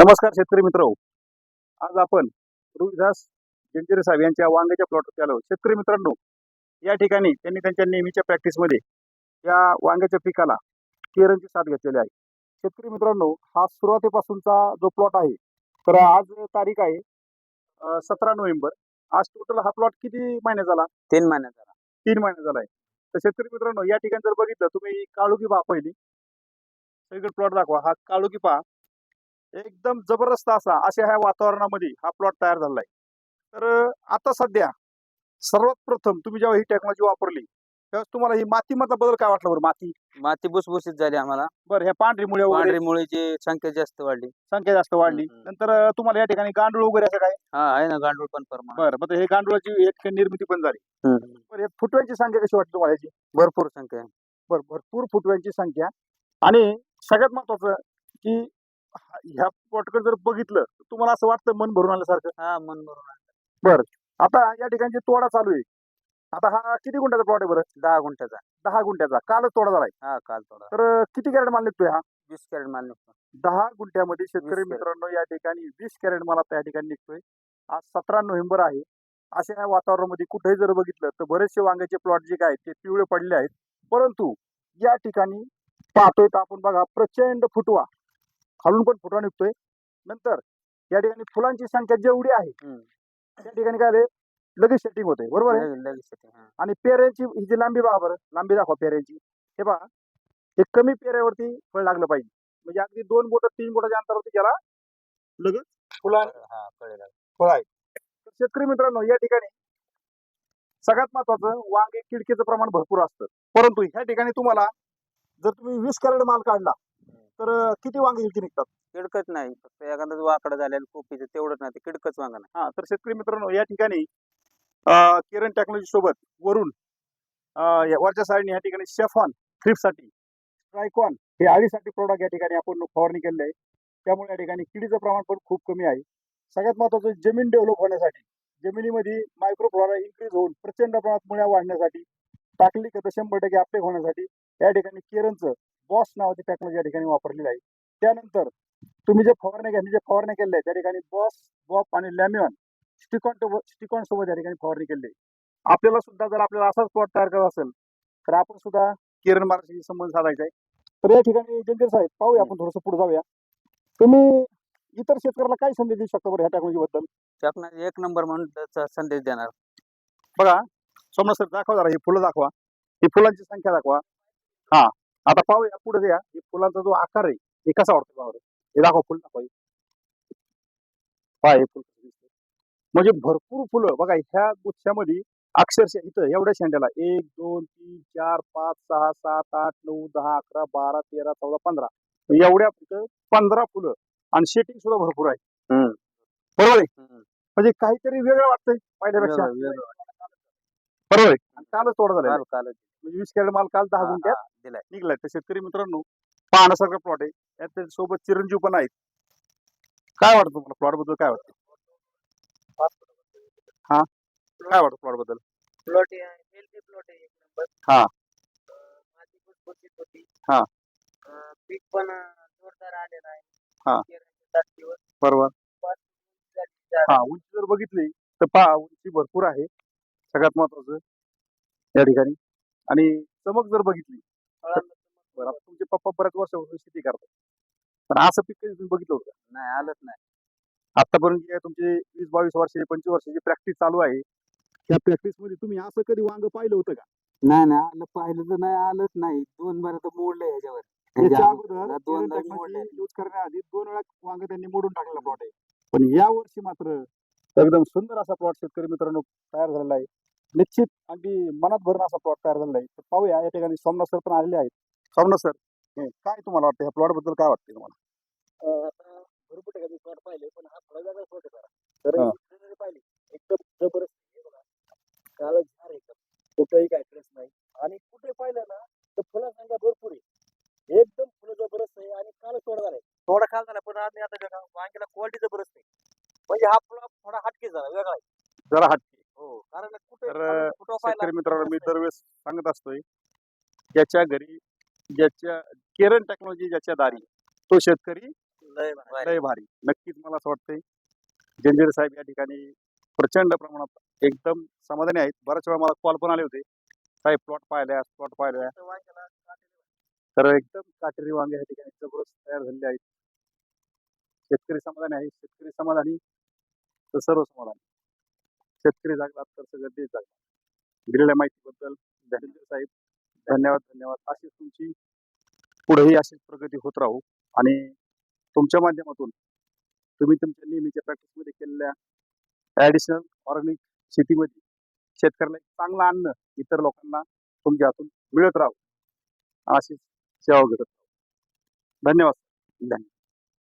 नमस्कार शेतकरी मित्र. आज आपण रोहिदास जंजिरे साहेब यांच्या वांग्याच्या प्लॉटवरती आलो शेतकरी मित्रांनो या ठिकाणी त्यांनी त्यांच्या नेहमीच्या प्रॅक्टिसमध्ये या वांग्याच्या पिकाला केरनची साथ घेतलेली आहे. शेतकरी मित्रांनो हा सुरुवातीपासूनचा जो प्लॉट आहे तर आज तारीख आहे सतरा नोव्हेंबर. आज टोटल हा प्लॉट किती महिने झाला? तीन महिन्यात झाला. तीन महिने झाला आहे तर शेतकरी मित्रांनो या ठिकाणी जर बघितलं तुम्ही काळुकी पहा पहिली. सगळीकडे प्लॉट दाखवा. हा काळुकी पहा. एकदम जबरदस्त असा अशा ह्या वातावरणामध्ये हा प्लॉट तयार झालाय. तर अं, आता सध्या सर्वात प्रथम तुम्ही जेव्हा ही टेक्नॉलॉजी वापरली तेव्हा तुम्हाला ही मातीमधला बदल काय वाटला बरं? माती? माती भुसभुशीत झाली आम्हाला. बरं ह्या पांढरी मुळे वगैरे? मुळीची संख्या जास्त वाढली. संख्या जास्त वाढली. हम्म. नंतर तुम्हाला या ठिकाणी गांडूळ वगैरे असं काय? हा आहे ना गांडूळ पण प्रमाण. बरं मग हे गांडुळाची एक निर्मिती पण झाली. बरं हे फुटव्यांची संख्या कशी वाटते तुम्हाला याची? भरपूर संख्या आहे. भर भरपूर फुटव्यांची संख्या. आणि सगळ्यात महत्वाचं की ह्या प्लॉटकडे जर बघितलं तर तुम्हाला असं वाटतं मन भरून आल्यासारखं? हा मन भरून आहे. आता या ठिकाणी जे तोडा चालू आहे आता हा किती गुंठ्याचा प्लॉट आहे बरं? दहा गुंठ्याचा. दहा गुंठ्याचा. कालच तोडा झालाय. हा काल थोडा तर किती कॅरेट माल निघतोय हा? वीस कॅरेट माल निघतो दहा गुंठ्यामध्ये शेतकरी. मित्रांनो या ठिकाणी वीस कॅरेट माल आता या ठिकाणी निघतोय. आज सतरा नोव्हेंबर आहे. अशा या वातावरणामध्ये कुठेही जर बघितलं तर बरेचसे वांग्याचे प्लॉट जे काय ते पिवळे पडले आहेत. परंतु या ठिकाणी पाहतोय तर आपण बघा प्रचंड फुटवा. खालून पण फुटवा निघतोय. नंतर या ठिकाणी फुलांची संख्या जेवढी आहे. त्या ठिकाणी काय लगेच सेटिंग होते बरोबर आहे. आणि पेऱ्यांची ही जी लांबी बघा बरं. लांबी दाखवा पेऱ्यांची. हे पहा. हे कमी पेऱ्यावरती फळ लागलं पाहिजे. म्हणजे अगदी दोन बोट तीन बोटाच्या अंतरावरती त्याला लगेच फुलं फळ आहे शेतकरी मित्रांनो या ठिकाणी सगळ्यात महत्वाचं वांगे किडकीचं प्रमाण भरपूर असतं. परंतु ह्या ठिकाणी तुम्हाला जर तुम्ही वीस कॅरेट माल काढला तर किती वांगे किडकी निघतात? किडकच नाही. फक्त एखादं वाकडं झालेलं कोपीचं तेवढंच नाही ते किडकच वांगा नाही. हा तर शेतकरी मित्रांनो या ठिकाणी अं, किरण टेक्नॉलॉजी सोबत वरून अं, या वरच्या साईडने या ठिकाणी शेफॉनसाठी ट्रायकॉन हे आळीसाठी प्रोडक्ट या ठिकाणी आपण फवारणी केलेलं आहे. त्यामुळे या ठिकाणी किडीचं प्रमाण पण खूप कमी आहे. सगळ्यात महत्वाचं जमीन डेव्हलप होण्यासाठी जमिनीमध्ये मायक्रोफ्लोरा इन्क्रीज होऊन प्रचंड प्रमाणात मुळ्या वाढण्यासाठी टाकली खतं शंभर टक्के अपटेक होण्यासाठी या ठिकाणी केरनचं बॉस नावाची टेक्नॉलॉजी या ठिकाणी वापरलेली आहे. त्यानंतर तुम्ही जे फवारण्या घ्या जे फवारण्या केलेल्या त्या ठिकाणी बॉस बॉप आणि लॅमियॉन स्टिकॉन स्टिकॉन सोबत या ठिकाणी फवारणी केली आहे. आपल्याला सुद्धा जर आपल्याला असाच प्लॉट तयार करायचा असेल तर आपण सुद्धा किरण मार्गशी संबंध साधायचा आहे. तर या ठिकाणी जंजीर साहेब पाहूया आपण थोडंसं पुढे जाऊया. तुम्ही इतर शेतकऱ्याला काय संदेश देऊ शकता बरं ह्या टेक्नॉलॉजी बद्दल शासनाने एक नंबर म्हणून त्याचा संदेश देणार. बघा सोमनाथ सर दाखवा जरा ही फुलं दाखवा. ही फुलांची संख्या दाखवा. हा. आता पाहूया पुढे द्या फुलांचा जो आकार आहे हे कसा वाटतो पाहू हे दाखवा फुल दाखवा हे फुल. म्हणजे भरपूर फुलं बघा ह्या गुच्छामध्ये अक्षरशः इथं एवढ्या शेंड्याला एक दोन तीन चार पाच सहा सात आठ नऊ दहा अकरा बारा तेरा चौदा पंधरा एवढ्या इथं पंधरा फुलं आणि शेटिंग सुद्धा भरपूर आहे. बरोबर आहे. म्हणजे काहीतरी वेगळं वाटतंय पहिल्यापेक्षा. बरोबर आहे. आणि कालच तोडा झाला काल काल म्हणजे वीस कॅरेट माल काल दहा गुंठ्यात दिलाय. निघलाय. तर शेतकरी मित्रांनो पाहण्यासारखं प्लॉट आहे. त्यात त्याच्या सोबत चिरंजीव पण आहेत. काय वाटतं तुम्हाला प्लॉटबद्दल? काय वाटतं? हा? काय वाटतं प्लॉटबद्दल? प्लॉट हेल्दी प्लॉट आहे एक नंबर हा. माती भुसभुशीत होती हा. पीक पण जोरदार आलेलं आहे. हा. बरोबर. हा उंची जर बघितली तर पहा उंची भरपूर आहे. सगळ्यात महत्वाचं या ठिकाणी. आणि चमक जर बघितली फळांना बरं आता तुमचे पप्पा बऱ्याच वर्षापासून शेती करतात. पण असं पीक कधी तुम्ही बघितलं होतं? नाही आलंच नाही. आतापर्यंत जे तुमचे वीस बावीस वर्षे पंचवीस वर्षाची प्रॅक्टिस चालू आहे त्या प्रॅक्टिसमध्ये तुम्ही असं कधी वांग पाहिलं होतं का? नाही नाही आलं पाहिलं तर नाही आलंच नाही. दोन बरं तर मोडले ह्याच्यावर. याच्या ह्याच्या अगोदर दोन टेक्नॉलॉजी मोडले. यूज करण्याआधी दोन वेळा वांग त्यांनी मोडून टाकलेला प्लॉट आहे. पण या वर्षी मात्र एकदम सुंदर असा प्लॉट शेतकरी मित्रांनो तयार झालेला आहे. निश्चित अगदी मनात भरून असा प्लॉट तयार झालेला आहे. तर पाहूया या ठिकाणी सोमनाथ सर पण आलेले आहेत. सोमनाथ सर काय तुम्हाला वाटतं? ह्या प्लॉटबद्दल काय वाटतं तुम्हाला? भरपूर ठिकाणी प्लॉट पाहिले पण हा थोडा वेगळा प्लॉट आहे जरा. तर greenery पाहिली एकदम जबरदस्त बघा. झाड एकदम. कुठेही काय ट्रेस नाही. आणि कुठे पाहिलं ना तर फुलं संख्या भरपूर आहे एकदम फुलं जबरदस्त आहे आणि कालच थोडा झालाय थोडा काल झाला पण आज आता बघा वांग्याला क्वालिटी जबरदस्त आहे म्हणजे हा फुला थोडा हटके झाला वेगळा आहे जरा हटके हो कारण कुठे तर, पाहिला शेतकरी मित्रांनो मी. दरवेळेस सांगत असतोय ज्याच्या घरी ज्याच्या केरन टेक्नॉलॉजी ज्याच्या दारी तो शेतकरी लय भारी. लय भारी. नक्कीच मला असं वाटतंय जंजीर साहेब या ठिकाणी प्रचंड प्रमाणात एकदम समाधानी आहेत. बऱ्याच वेळा मला कॉल पण आले होते. साहेब प्लॉट पाहिल्या प्लॉट पाहिल्या. तर वांग्याला काटेरी तर एकदम काटेरी वांगे या ठिकाणी जबरदस्त तयार झालेले आहेत. शेतकरी समाधानी आहे. शेतकरी समाधानी तर सर्व समाधानी. शेतकरी जागला तर सगळं देश जागला दिलेल्या माहितीबद्दल धनंजय साहेब धन्यवाद धन्यवाद. अशीच तुमची पुढेही अशीच प्रगती होत राहू. आणि तुमच्या माध्यमातून तुम्ही तुमच्या नेहमीच्या प्रॅक्टिसमध्ये केलेल्या ॲडिशनल ऑर्गॅनिक शेतीमध्ये शेतकऱ्याला एक चांगलं अन्न इतर लोकांना तुमच्या हातून मिळत राहू. अशीच सेवा घडत राहू. धन्यवाद. धन्यवाद.